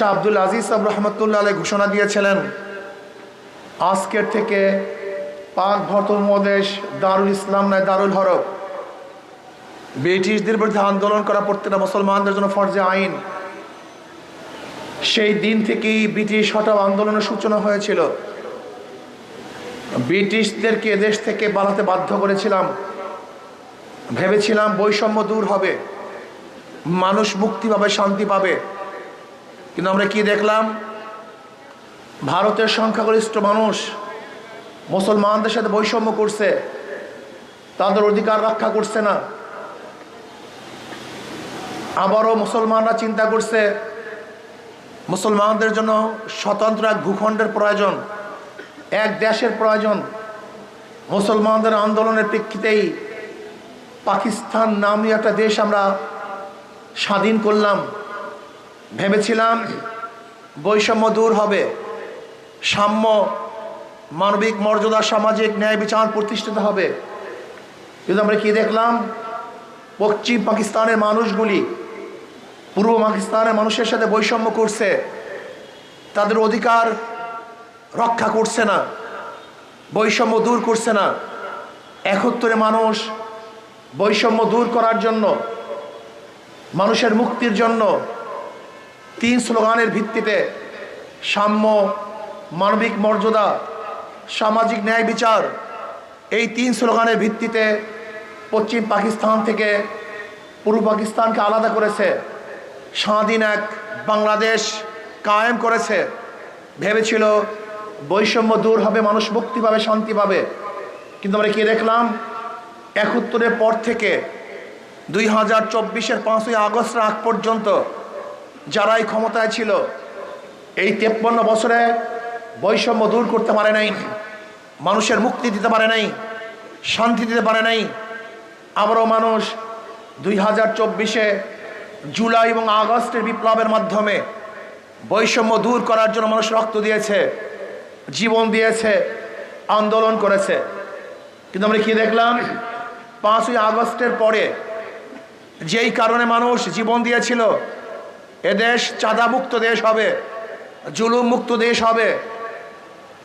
শাহ আব্দুল আজিজ সাহেব রহমতুল্লাহ আলাই ঘোষণা দিয়েছিলেন, আজকের থেকে পাক ভর্তমদেশ দারুল ইসলাম নয় দারুল হরফ। ব্রিটিশদের বিরুদ্ধে আন্দোলন করা প্রত্যেকটা মুসলমানদের জন্য ফরজে আইন। সেই দিন থেকেই ব্রিটিশ হটাও আন্দোলনের সূচনা হয়েছিল। ব্রিটিশদেরকে এদেশ থেকে পালাতে বাধ্য করেছিলাম। ভেবেছিলাম বৈষম্য দূর হবে। মানুষ মুক্তি পাবে, শান্তি পাবে। কিন্তু আমরা কি দেখলাম? ভারতের সংখ্যাগরিষ্ঠ মানুষ মুসলমানদের সাথে বৈষম্য করছে, তাদের অধিকার রক্ষা করছে না। আবারও মুসলমানরা চিন্তা করছে, মুসলমানদের জন্য স্বতন্ত্র এক ভূখণ্ডের প্রয়োজন, এক দেশের প্রয়োজন। মুসলমানদের আন্দোলনের প্রেক্ষিতেই পাকিস্তান নামী একটা দেশ আমরা স্বাধীন করলাম। ভেবেছিলাম বৈষম্য দূর হবে। সাম্য, মানবিক মর্যাদা, সামাজিক ন্যায় বিচার প্রতিষ্ঠিত হবে। কিন্তু আমরা কি দেখলাম? পশ্চিম পাকিস্তানের মানুষগুলি, পূর্ব পাকিস্তানের মানুষের সাথে বৈষম্য করছে। তাদের অধিকার রক্ষা করছে না, বৈষম্য দূর করছে না। একত্তরে মানুষ বৈষম্য দূর করার জন্য, মানুষের মুক্তির জন্য তিন স্লোগানের ভিত্তিতে সাম্য, মানবিক মর্যাদা, সামাজিক ন্যায় বিচার, এই তিন স্লোগানের ভিত্তিতে পশ্চিম পাকিস্তান থেকে পূর্ব পাকিস্তানকে আলাদা করেছে। স্বাধীন এক বাংলাদেশ কায়েম করেছে। ভেবেছিল বৈষম্য দূর হবে, মানুষ মুক্তি পাবে, শান্তি পাবে। কিন্তু আমরা কি দেখলাম? একাত্তরের পর থেকে দুই হাজার চব্বিশের পাঁচই আগস্টের আগ পর্যন্ত যারাই ক্ষমতায় ছিল, এই তেপ্পন্ন বছরে বৈষম্য দূর করতে পারে নাই, মানুষের মুক্তি দিতে পারে নাই, শান্তি দিতে পারে নাই। আবারও মানুষ দুই হাজার চব্বিশে জুলাই এবং আগস্টের বিপ্লবের মাধ্যমে বৈষম্য দূর করার জন্য মানুষ রক্ত দিয়েছে, জীবন দিয়েছে, আন্দোলন করেছে। কিন্তু আমরা কি দেখলাম? পাঁচই আগস্টের পরে যেই কারণে মানুষ জীবন দিয়েছিল এদেশ চাঁদামুক্ত দেশ হবে জুলুম মুক্ত দেশ হবে,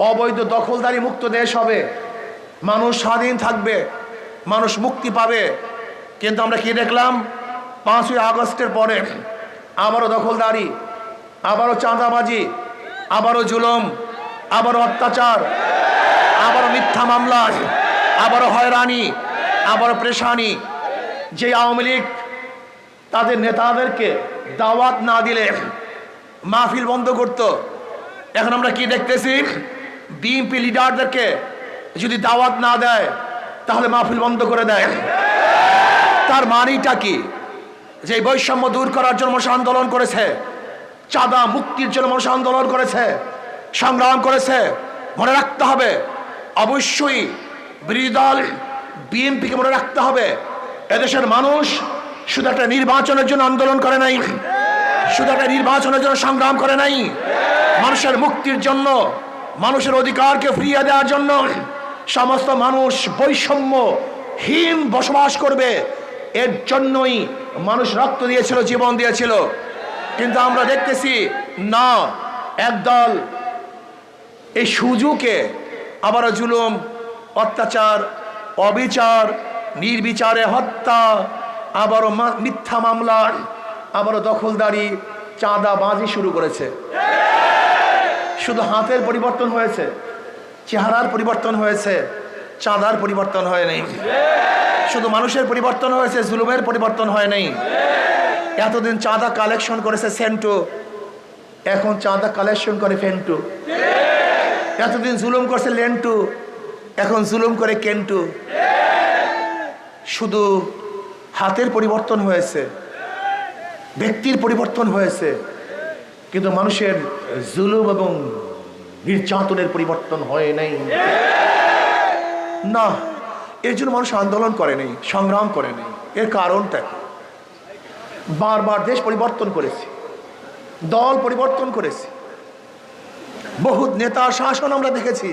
অবৈধ দখলদারি মুক্ত দেশ হবে। মানুষ স্বাধীন থাকবে, মানুষ মুক্তি পাবে। কিন্তু আমরা কি দেখলাম? পাঁচই আগস্টের পরে আবারও দখলদারি, আবারও চাঁদাবাজি, আবারও জুলুম, আবারও অত্যাচার, আবারও মিথ্যা মামলা, আবারও হয়রানি, আবারও প্রেশানি যে আওয়ামী লীগ তাদের নেতাদেরকে দাওয়াত না দিলে মাহফিল বন্ধ করত। এখন আমরা কি দেখতেছি? বিএনপি লিডারদেরকে যদি দাওয়াত না দেয়, তাহলে মাহফিল বন্ধ করে দেয়। তার মানিটা কি? যে বৈষম্য দূর করার জন্য মানুষ আন্দোলন করেছে, চাঁদা মুক্তির জন্য মানুষ আন্দোলন করেছে, সংগ্রাম করেছে, মনে রাখতে হবে, অবশ্যই বিরোধী দল বিএনপিকে মনে রাখতে হবে। এদেশের মানুষ শুধু একটা নির্বাচনের জন্য আন্দোলন করে নাই। শুধু একটা নির্বাচনের জন্য সংগ্রাম করে নাই। মানুষের মুক্তির জন্য, মানুষের অধিকারকে ফিরিয়ে দেওয়ার জন্য সমস্ত মানুষ বৈষম্য বৈষম্যহীন বসবাস করবে। এর জন্যই মানুষ রক্ত দিয়েছিল, জীবন দিয়েছিল। কিন্তু আমরা দেখতেছি, না, একদল এই সুযোগে আবারও জুলুম, অত্যাচার, অবিচার, নির্বিচারে হত্যা আবারও মিথ্যা মামলা আবারও দখলদারি চাঁদাবাজি শুরু করেছে। শুধু হাতের পরিবর্তন হয়েছে, চেহারার পরিবর্তন হয়েছে, চাঁদার পরিবর্তন হয় নাই। শুধু মানুষের পরিবর্তন হয়েছে, জুলুমের পরিবর্তন হয় নাই। এতদিন চাঁদা কালেকশন করেছে সেন্টু, এখন চাঁদা কালেকশন করে ফেন্টু। এতদিন জুলুম করছে লেন্টু, এখন জুলুম করে কেন্টু। শুধু হাতের পরিবর্তন হয়েছে, ব্যক্তির পরিবর্তন হয়েছে, কিন্তু মানুষের জুলুম এবং নির্যাতনের পরিবর্তন হয় নাই। না, এর জন্য মানুষ আন্দোলন করে নেই, সংগ্রাম করে নেই। এর কারণটা কি বারবার দেশ পরিবর্তন করেছি, দল পরিবর্তন করেছি, বহুত নেতা শাসন আমরা দেখেছি,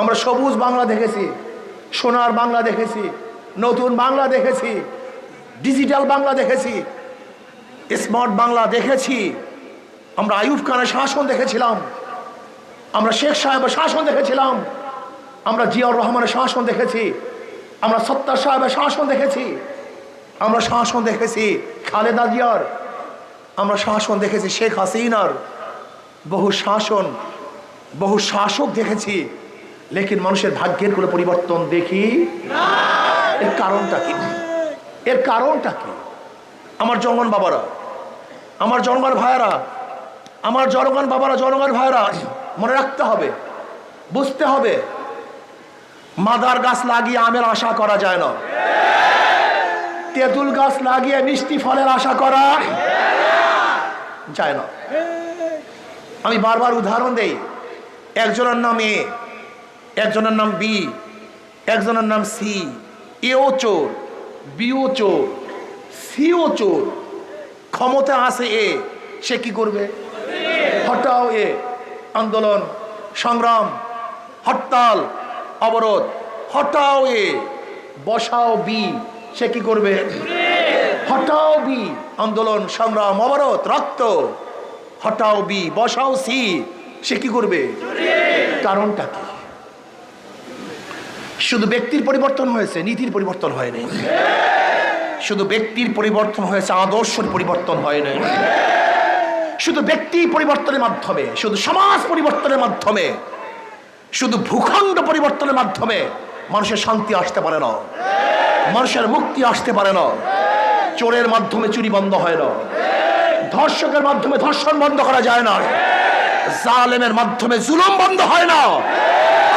আমরা সবুজ বাংলা দেখেছি, সোনার বাংলা দেখেছি নতুন বাংলা দেখেছি ডিজিটাল বাংলা দেখেছি স্মার্ট বাংলা দেখেছি। আমরা আইয়ুব খানের শাসন দেখেছিলাম, আমরা শেখ সাহেবের শাসন দেখেছিলাম, আমরা জিয়াউর রহমানের শাসন দেখেছি, আমরা সত্তার সাহেবের শাসন দেখেছি, আমরা শাসন দেখেছি খালেদা জিয়ার, আমরা শাসন দেখেছি শেখ হাসিনার। বহু শাসন, বহু শাসক দেখেছি, লেকিন মানুষের ভাগ্যের কোনো পরিবর্তন দেখি এর কারণটা কি? এর কারণটা কি? আমার জনগণ বাবারা, আমার জনগণ ভাইয়েরা, আমার জনগণ বাবারা, জনগণ ভাইয়েরা, মনে রাখতে হবে, বুঝতে হবে, মাদার গাছ লাগিয়ে আমের আশা করা যায় না। তেঁতুল গাছ লাগিয়ে মিষ্টি ফলের আশা করা যায় না। আমি বারবার উদাহরণ দেই, একজনের নাম এ, একজনের নাম বি, একজনের নাম সি এও চোর, বিও চোর, সিও চোর। ক্ষমতা আছে এ, সে কি করবে? হটাও এ, আন্দোলন, সংগ্রাম, হরতাল, অবরোধ। হটাও এ, বসাও বি, সে কি করবে? হটাও বি, আন্দোলন, সংগ্রাম, অবরোধ, রক্ত। হটাও বি, বসাও সি, সে কি করবে? কারণটা কি? শুধু ব্যক্তির পরিবর্তন হয়েছে, নীতির পরিবর্তন হয়নি শুধু ব্যক্তির পরিবর্তন হয়েছে, আদর্শের পরিবর্তন হয়নি শুধু ব্যক্তি পরিবর্তনের মাধ্যমে, শুধু সমাজ পরিবর্তনের মাধ্যমে, শুধু ভূখণ্ড পরিবর্তনের মাধ্যমে মানুষের শান্তি আসতে পারে না। মানুষের মুক্তি আসতে পারে না। চোরের মাধ্যমে চুরি বন্ধ হয় না। ধর্ষকের মাধ্যমে ধর্ষণ বন্ধ করা যায় না। জালেমের মাধ্যমে জুলুম বন্ধ হয় না।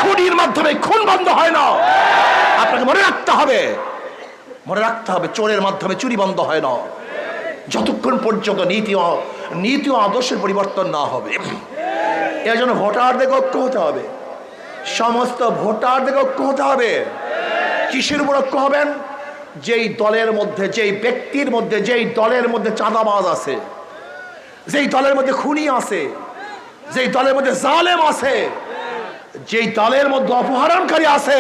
খুনির মাধ্যমে খুন বন্ধ হয় না। আপনাকে মনে রাখতে হবে, মনে রাখতে হবে চোরের মাধ্যমে চুরি বন্ধ হয় না। যতক্ষণ পর্যন্ত নীতি নীতি ও আদর্শের পরিবর্তন না হবে, এর জন্য ভোটারদের ঐক্য হতে হবে। সমস্ত ভোটারদের ঐক্য হতে হবে। কিসের উপর ঐক্য হবেন? যেই দলের মধ্যে, যেই ব্যক্তির মধ্যে, যেই দলের মধ্যে চাঁদাবাজ আছে, যেই দলের মধ্যে খুনি আছে, যেই দলের মধ্যে জালেম আছে যেই দলের মধ্যে অপহরণকারী আছে,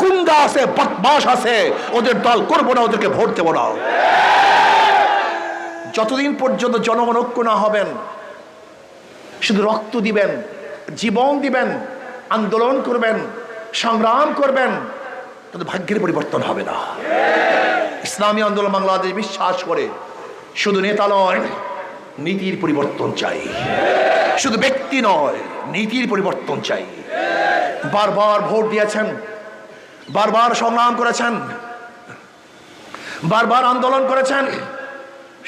গুন্ডা আছে বদমাস আছে, ওদের দল করব না, ওদেরকে ভোট দেবো না। যতদিন পর্যন্ত জনগণ ঐক্য না হবেন, শুধু রক্ত দিবেন, জীবন দিবেন, আন্দোলন করবেন, সংগ্রাম করবেন তাদের ভাগ্যের পরিবর্তন হবে না। ইসলামী আন্দোলন বাংলাদেশ বিশ্বাস করে, শুধু নেতা নয়, নীতির পরিবর্তন চাই। শুধু ব্যক্তি নয়, নীতির পরিবর্তন চাই। বারবার ভোট দিয়েছেন, বারবার সংগ্রাম করেছেন, বারবার আন্দোলন করেছেন,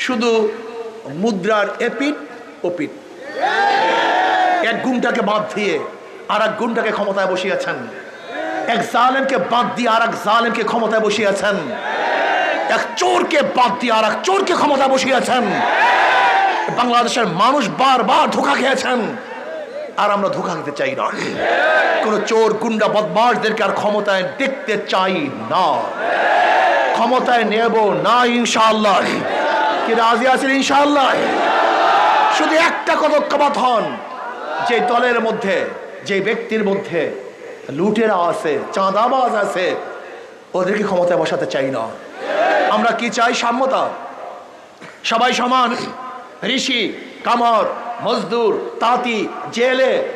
শুধু মুদ্রার এপিট ওপিট এক গুণটাকে বাদ দিয়ে আর এক গুণটাকে ক্ষমতায় বসিয়েছেন। এক জালেমকে বাদ দিয়ে আর এক জালেমকে ক্ষমতায় বসিয়েছেন। এক চোরকে বাদ দিয়ে আর এক চোরকে ক্ষমতায় বসিয়েছেন। বাংলাদেশের মানুষ বারবার ধোকা খেয়েছেন। আর আমরা ধোকা খেতে চাই না। কোন চোর, গুন্ডা বদমাসদেরকে আর ক্ষমতায় দেখতে চাই না। ক্ষমতায় নেব না, ইনশাআল্লাহ। কি রাজি আছেন, ইনশাআল্লাহ? শুধু একটা কদক্ষপাত হন। যে দলের মধ্যে, যে ব্যক্তির মধ্যে লুটেরা আছে, চাঁদাবাজ আছে, ওদেরকে ক্ষমতায় বসাতে চাই না। আমরা কি চাই সাম্যতা? সবাই সমান? ঋষি, কামর, মজদুর, তাঁতি, জেলে,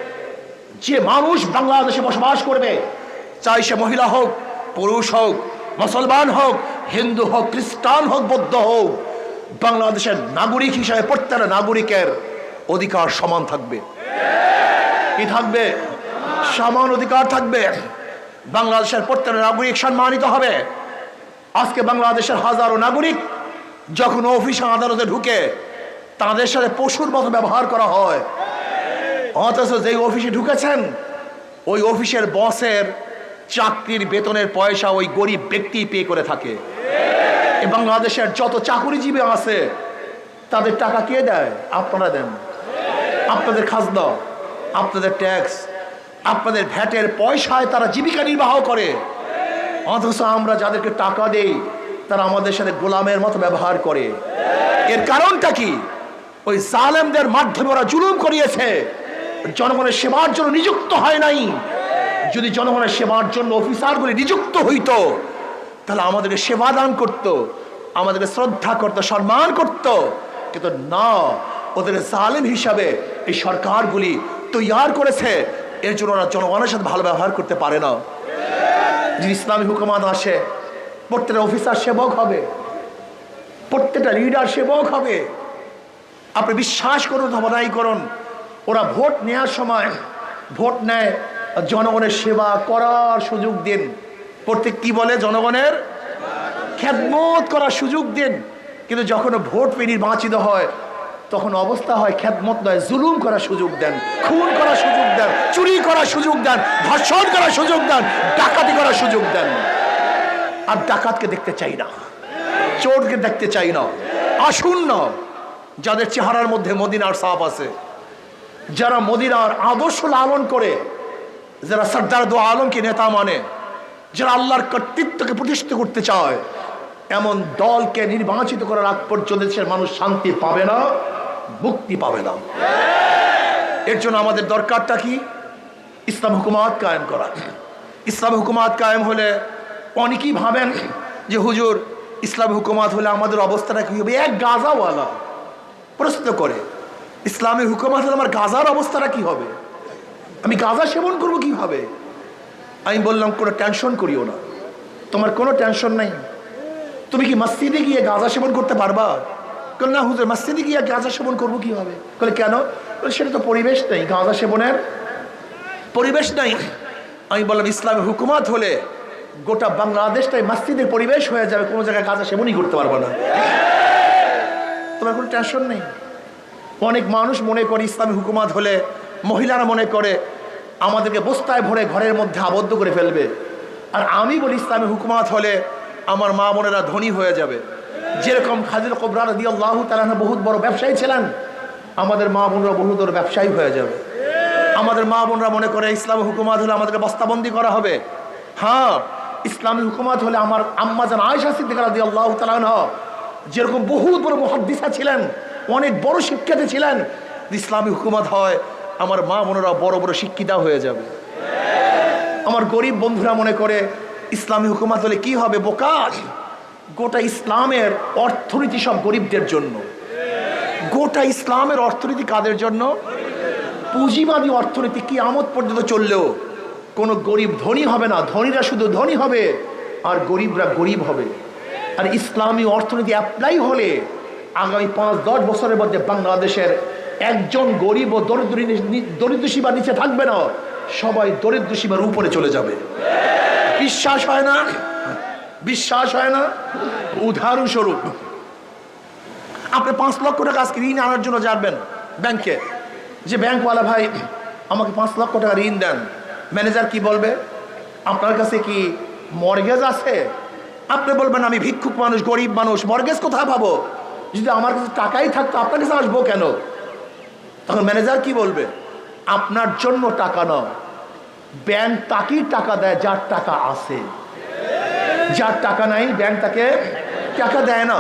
যে মানুষ বাংলাদেশে বসবাস করবে, চাই সে মহিলা হোক, পুরুষ হোক, মুসলমান হোক, হিন্দু হোক, খ্রিস্টান হোক, বৌদ্ধ হোক, বাংলাদেশের নাগরিক হিসাবে প্রত্যেকটা নাগরিকের অধিকার সমান থাকবে। কি থাকবে? সমান অধিকার থাকবে। বাংলাদেশের প্রত্যেকটা নাগরিক সম্মানিত হবে। আজকে বাংলাদেশের হাজারো নাগরিক যখন অফিস আদালতে ঢুকে তাদের সাথে পশুর মতো ব্যবহার করা হয়। অথচ যেই অফিসে ঢুকেছেন, ওই অফিসের বসের চাকরির বেতনের পয়সা ওই গরিব ব্যক্তি পে করে থাকে। বাংলাদেশের যত চাকুরিজীবী আছে, তাদের টাকা কে দেয়? আপনারা দেন। আপনাদের খাজনা, আপনাদের ট্যাক্স, আপনাদের ভ্যাটের পয়সায় তারা জীবিকা নির্বাহ করে। অথচ আমরা যাদেরকে টাকা দেই, তারা আমাদের সাথে গোলামের মতো ব্যবহার করে। এর কারণটা কি? ওই জালেমদের মাধ্যমে ওরা জুলুম করিয়েছে। জনগণের সেবার জন্য নিযুক্ত হয় নাই। যদি জনগণের সেবার জন্য অফিসারগুলি নিযুক্ত হইতো, তাহলে আমাদেরকে সেবা দান করত, আমাদেরকে শ্রদ্ধা করত, সম্মান করত। কিন্তু না, ওদের জালেম হিসাবে এই সরকারগুলি তৈয়ার করেছে। এর জন্য ওরা জনগণের সাথে ভালো ব্যবহার করতে পারে না। যদি ইসলামী হুকুমাত আসে, প্রত্যেকটা অফিসার সেবক হবে, প্রত্যেকটা লিডার সেবক হবে। আপনি বিশ্বাস করুন ধমনাই করুন। ওরা ভোট নেওয়ার সময় ভোট নেয়, জনগণের সেবা করার সুযোগ দিন। প্রত্যেক কি বলে জনগণের? খ্যাতমত করার সুযোগ দিন। কিন্তু যখন ভোট পেয়ে নির্বাচিত হয়, তখন অবস্থা হয় খ্যাতমত নয়, জুলুম করার সুযোগ দেন, খুন করার সুযোগ দেন, চুরি করার সুযোগ দেন, ধর্ষণ করার সুযোগ দেন, ডাকাতি করার সুযোগ দেন। আর ডাকাতকে দেখতে চাই না, চোরকে দেখতে চাই না, আসুন না। যাদের চেহারার মধ্যে মদিনার সাপ আছে, যারা মদিনার আদর্শ লালন করে, যারা সর্দার দো আলমকে নেতা মানে যারা আল্লাহর কর্তৃত্বকে প্রতিষ্ঠিত করতে চায়, এমন দলকে নির্বাচিত করার আগ পর্যন্ত দেশের মানুষ শান্তি পাবে না, মুক্তি পাবে না। এর জন্য আমাদের দরকারটা কি? ইসলাম হুকুমাত কায়েম করা। ইসলাম হুকুমাত কায়েম হলে অনেকেই ভাবেন যে হুজুর, ইসলাম হুকুমাত হলে আমাদের অবস্থাটা কি হবে? এক গাজাওয়ালা। প্রশ্ন করে ইসলামী হুকুমাত হলে আমার গাজার অবস্থাটা কি হবে? আমি গাজা সেবন করব কীভাবে? আমি বললাম, কোনো টেনশন করিও না। তোমার কোনো টেনশন নাই। তুমি কি মসজিদে গিয়ে গাঁজা সেবন করতে পারবা? কেন না হুজুর, মসজিদে গিয়ে গাঁজা সেবন করব কীভাবে? বলে, কেন? সেটা তো পরিবেশ নেই, গাঁজা সেবনের পরিবেশ নাই। আমি বললাম, ইসলামের হুকুমাত হলে গোটা বাংলাদেশটাই মসজিদের পরিবেশ হয়ে যাবে, কোনো জায়গায় গাঁজা সেবনই করতে পারব না। তোমার কোনো টেনশন নেই। অনেক মানুষ মনে করে ইসলামী হুকুমাত হলে মহিলারা মনে করে আমাদেরকে বস্তায় ভরে ঘরের মধ্যে আবদ্ধ করে ফেলবে। আর আমি বলি ইসলামী হুকুমাত হলে আমার মা বোনেরা ধনী হয়ে যাবে। যেরকম খাজিল কবরার দিয়ে আল্লাহ তালা বহুত বড় ব্যবসায়ী ছিলেন, আমাদের মা বোনরা বহু বড় ব্যবসায়ী হয়ে যাবে। আমাদের মা বোনরা মনে করে ইসলামী হুকুমাত হলে আমাদেরকে বস্তাবন্দি করা হবে। হ্যাঁ ইসলামী হুকুমাত হলে আমার আম্মা জান আয়সা সিদ্দিকারা দিয়ে আল্লাহ তালা যেরকম বহুত বড় মহাদ্দিসা ছিলেন, অনেক বড় শিক্ষাতে ছিলেন, ইসলামী হুকুমত হয়, আমার মা বোনেরা বড় বড় শিক্ষিতা হয়ে যাবে। আমার গরিব বন্ধুরা মনে করে, ইসলামী হুকুমত হলে কি হবে বোকা গোটা ইসলামের অর্থনীতি সব গরিবদের জন্য। গোটা ইসলামের অর্থনীতি কাদের জন্য? পুঁজিবাদী অর্থনীতি কি আমত পর্যন্ত চললেও কোনো গরিব ধনী হবে না, ধনীরা শুধু ধনী হবে, আর গরিবরা গরিব হবে। আর ইসলামী অর্থনীতি অ্যাপ্লাই হলে আগামী পাঁচ, দশ বছরের মধ্যে বাংলাদেশের একজন গরিব ও দরিদ্র দরিদ্র সীমার নিচে থাকবে না। সবাই দরিদ্র সীমার উপরে চলে যাবে। বিশ্বাস হয় না? বিশ্বাস হয় না? উদাহরণস্বরূপ, আপনি পাঁচ লক্ষ টাকা আজকে ঋণ আনার জন্য যাবেন ব্যাংকে। যে ব্যাংকওয়ালা ভাই, আমাকে পাঁচ লক্ষ টাকা ঋণ দেন। ম্যানেজার কি বলবে? আপনার কাছে কি মর্গেজ আছে? আপনি বলবেন, আমি ভিক্ষুক মানুষ, গরিব মানুষ মর্গেজ কোথায় পাবো? যদি আমার কাছে টাকাই থাকতো, আপনার কাছে আসব কেন? তখন ম্যানেজার কি বলবে? আপনার জন্য টাকা নয়, ব্যাংক তাকেই টাকা দেয় যার টাকা আছে। যার টাকা নাই, ব্যাংক তাকে টাকা দেয় না।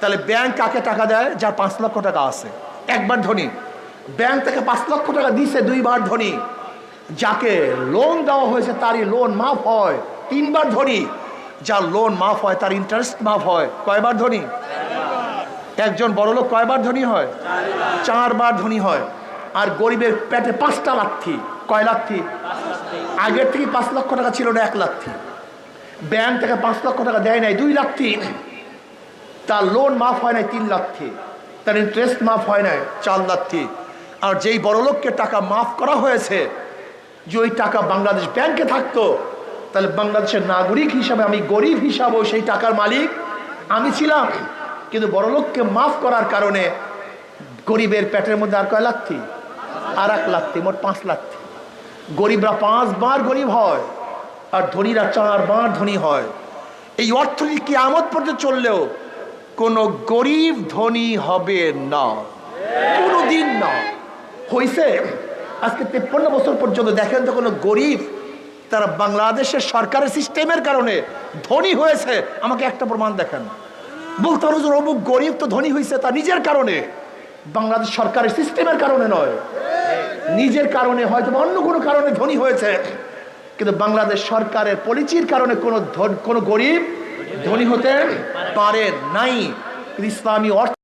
তাহলে ব্যাংক কাকে টাকা দেয়? যার পাঁচ লক্ষ টাকা আছে। একবার ধনী, ব্যাংক থেকে পাঁচ লক্ষ টাকা দিছে দুইবার ধনী। যাকে লোন দেওয়া হয়েছে তারই লোন মাফ হয়। তিনবার ধনী যার লোন মাফ হয়, তার ইন্টারেস্ট মাফ হয়। কয়বার ধনী? একজন বড় লোক কয়বার ধনী হয়? চারবার ধনী হয়। আর গরিবের পেটে পাঁচটা লাথি। কয় লাথি? আগের থেকে পাঁচ লক্ষ টাকা ছিল না, এক লাথি। ব্যাংক থেকে পাঁচ লক্ষ টাকা দেয় নাই, দুই লাথি। তার লোন মাফ হয় নাই, তিন লাথি। তার ইন্টারেস্ট মাফ হয় নাই, চার লাথি। আর যেই বড় লোককে টাকা মাফ করা হয়েছে, যে ওই টাকা বাংলাদেশ ব্যাংকে থাকতো তাহলে বাংলাদেশের নাগরিক হিসাবে আমি গরিব হিসাবেও সেই টাকার মালিক, আমি ছিলাম। কিন্তু বড়লোককে মাফ করার কারণে গরিবের পেটের মধ্যে আর কয় লাথি আর এক লাথি মোট পাঁচ লাথি গরিবরা পাঁচবার গরিব হয়, আর ধনীরা চারবার ধনী হয়। এই অর্থনীতি কি আমদ পর্যন্ত চললেও কোনো গরিব ধনী হবে না। কোনো দিন না। হয়েছে আজকে তেপ্পান্ন বছর পর্যন্ত দেখেন তো কোনো গরিব তারা বাংলাদেশের সরকারের সিস্টেমের কারণে ধনী হয়েছে। আমাকে একটা প্রমাণ দেখেন। বলতে পারো যে অমুক গরিব তো ধনী হয়েছে তা নিজের কারণে। বাংলাদেশ সরকারের সিস্টেমের কারণে নয়। নিজের কারণে হয়তো অন্য কোনো কারণে ধনী হয়েছে। কিন্তু বাংলাদেশ সরকারের পলিচির কারণে কোনো কোনো গরিব ধনী হতে পারে নাই। ইসলামী অর্থ